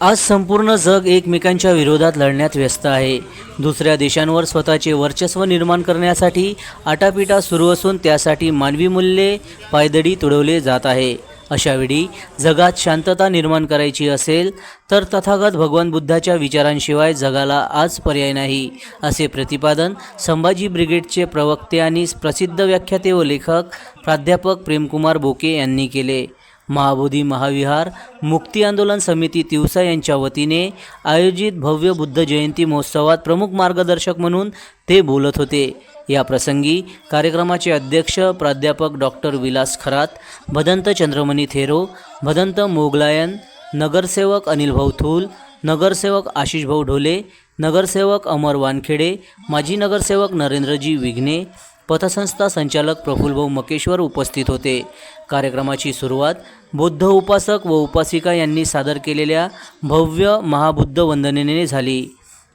आज संपूर्ण जग एकमेकांच्या विरोधात लढण्यात व्यस्त आहे. दुसऱ्या देशांवर स्वतःचे वर्चस्व निर्माण करण्यासाठी आटापिटा सुरू असून त्यासाठी मानवी मूल्ये पायदळी तुडवले जात आहे. अशावेळी जगात शांतता निर्माण करायची असेल तर तथागत भगवान बुद्धाच्या विचारांशिवाय जगाला आज पर्याय नाही असे प्रतिपादन संभाजी ब्रिगेडचे प्रवक्ते आणि प्रसिद्ध व्याख्याते व लेखक प्राध्यापक प्रेमकुमार बोके यांनी केले. महाबोधी महाविहार मुक्ती आंदोलन समिती तिवसा यांच्या वतीने आयोजित भव्य बुद्ध जयंती महोत्सवात प्रमुख मार्गदर्शक म्हणून ते बोलत होते. या प्रसंगी कार्यक्रमाचे अध्यक्ष प्राध्यापक डॉक्टर विलास खरात भदंत चंद्रमणी थेरो भदंत मोगलायन नगरसेवक अनिल भाऊ थूल नगरसेवक आशिष भाऊ ढोले नगरसेवक अमर वानखेडे माजी नगरसेवक नरेंद्रजी विघ्ने पथसंस्था संचालक प्रफुल्लभाऊ मकेश्वर उपस्थित होते. कार्यक्रमाची सुरुवात बौद्ध उपासक व उपासिका यांनी सादर केलेल्या भव्य महाबुद्ध वंदनेने झाली.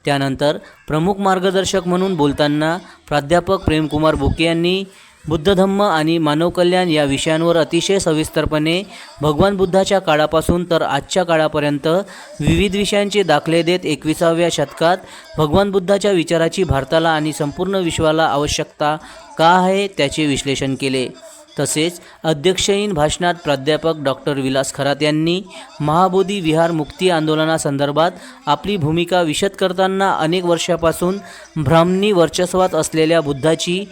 त्यानंतर प्रमुख मार्गदर्शक म्हणून बोलताना प्राध्यापक प्रेमकुमार बोके यांनी बुद्ध धम्म आणि मानव कल्याण या विषयांवर अतिशय सविस्तरपणे भगवान बुद्धाच्या काळापासून तर आजच्या काळापर्यंत विविध विषयांचे दाखले देत एकविसाव्या शतकात भगवान बुद्धाच्या विचाराची भारताला आणि संपूर्ण विश्वाला आवश्यकता का आहे त्याचे विश्लेषण केले. तसेच अध्यक्षहीन भाषणात प्राध्यापक डॉक्टर विलास खरात यांनी महाबोधी विहार मुक्ती आंदोलनासंदर्भात आपली भूमिका विशद करताना अनेक वर्षापासून ब्राह्मणी वर्चस्वात असलेल्या बुद्धाची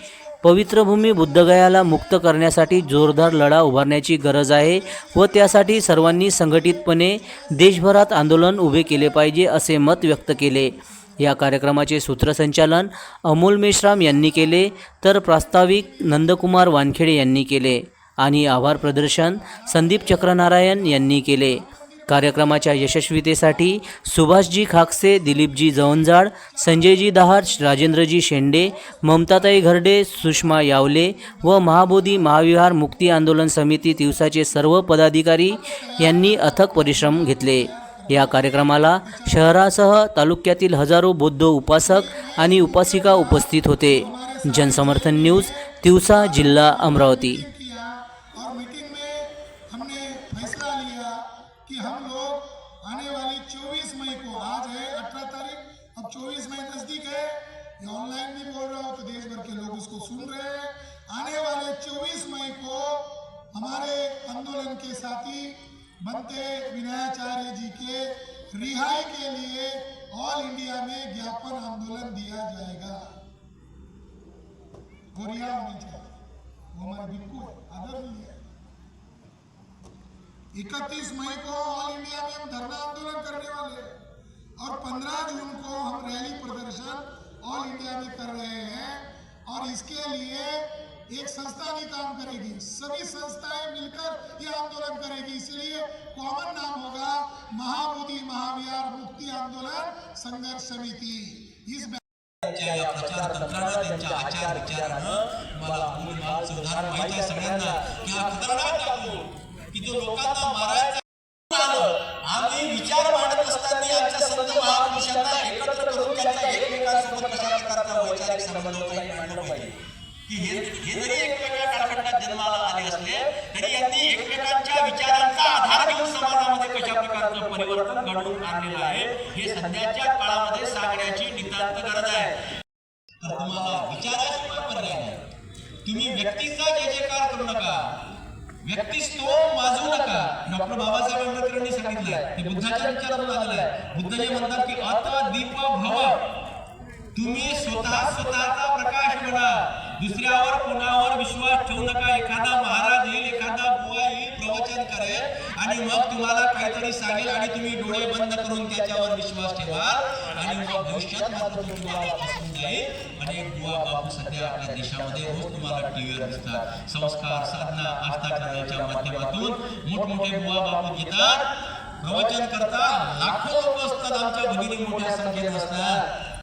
पवित्र भूमी बुद्धगयाला मुक्त करण्यासाठी जोरदार लढा उभारण्याची गरज आहे व त्यासाठी सर्वांनी संघटितपणे देशभरात आंदोलन उभे केले पाहिजे असे मत व्यक्त केले. या कार्यक्रमाचे सूत्रसंचालन अमोल मेश्राम यांनी केले तर प्रास्ताविक नंदकुमार वानखेडे यांनी केले आणि आभार प्रदर्शन संदीप चक्रनारायण यांनी केले. कार्यक्रमाच्या यशस्वीतेसाठी सुभाषजी खाकसे दिलीपजी जवंजाळ संजयजी दहार राजेंद्रजी शेंडे ममताताई घरडे सुषमा यावले व महाबोधी महाविहार मुक्ती आंदोलन समिती दिवसाचे सर्व पदाधिकारी यांनी अथक परिश्रम घेतले. या कार्यक्रमाला शहरासह तालुक्यातील हजारो बौद्ध उपासक आणि उपासिका उपस्थित होते. जनसमर्थन न्यूज तिवसा जिल्हा अमरावती. कि हम लोग आने वाली 24 मई को, आज है 18 तारीख, अब 24 मई नज़दीक है। ये ऑनलाइन भी बोल रहा हूँ तो देश भर के लोग इसको सुन रहे हैं। आने वाले 24 मई को हमारे आंदोलन के साथी बनते विनयाचार्य जी के रिहाई के लिए ऑल इंडिया में ज्ञापन आंदोलन दिया जाएगा। वो रिहा होनी चाहिए। वो हमारे बिल्कुल है, आदरणीय है। इकतीस मई को ऑल इंडिया में हम धरना आंदोलन करने वाले हैं। और 15 जून को हम रैली प्रदर्शन ऑल इंडिया में कर रहे हैं। और इसके लिए एक संस्था भी काम करेगी। सभी संस्थाएँ मिलकर ये आंदोलन करेगी। इसलिए कॉमन नाम होगा महाबोधि महाविहार मुक्ति आंदोलन संघर्ष समिति। इस प्रचार आचार खतरनाक टाकू की जो लोकांना मारायचा आम्ही विचार मांडत असताना आमच्या संत महापुरुषांना एकत्र करून त्यांचा एकमेकांसोबत कशा प्रकारचा वैचारिक संबंध काही मांडलं पाहिजे. की हे हे जरी एकमेकांच्या कालखंडात जन्माला आले असले तरी यांनी एकमेकांच्या विचारांचा आधार घेऊन समाजामध्ये कशा प्रकारचं परिवर्तन घडवून आणलेलं आहे हे सध्याच्या काळामध्ये सांगण्याची नितांत गरज आहे. तर तुम्हाला विचाराशिवाय पर्याय नाही. तुम्ही व्यक्तीचा जय जयकार करू नका व्यक्तिस्तो माजू नका. डॉक्टर बाबासाहेब आंबेडकरांनी सांगितलंय ते बुद्धाच्या विचारातून आलेलं आहे बुद्ध जे म्हणतात की अत दीप भव तुम्ही स्वतः स्वतःचा प्रकाश बना. दुसऱ्यावर कोणावर विश्वास ठेवू नका. एखादा प्रवचन आणि मग तुम्हाला काहीतरी सांगेल आणि तुम्ही डोळे बंद करून त्याच्यावर विश्वास ठेवा. आणि मग भविष्यात मात्र तुम्ही तुम्हाला जाईल. आणि एक बुवा बापू सध्या आपल्या देशामध्ये रोज तुम्हाला टीव्हीवर दिसतात. संस्कार साधना आस्था करण्याच्या माध्यमातून मोठमोठे बुवा बापू घेतात. प्रवचन करता लाखो लोक असतात. आमच्या भगिनी मोठ्या संख्येत असतात.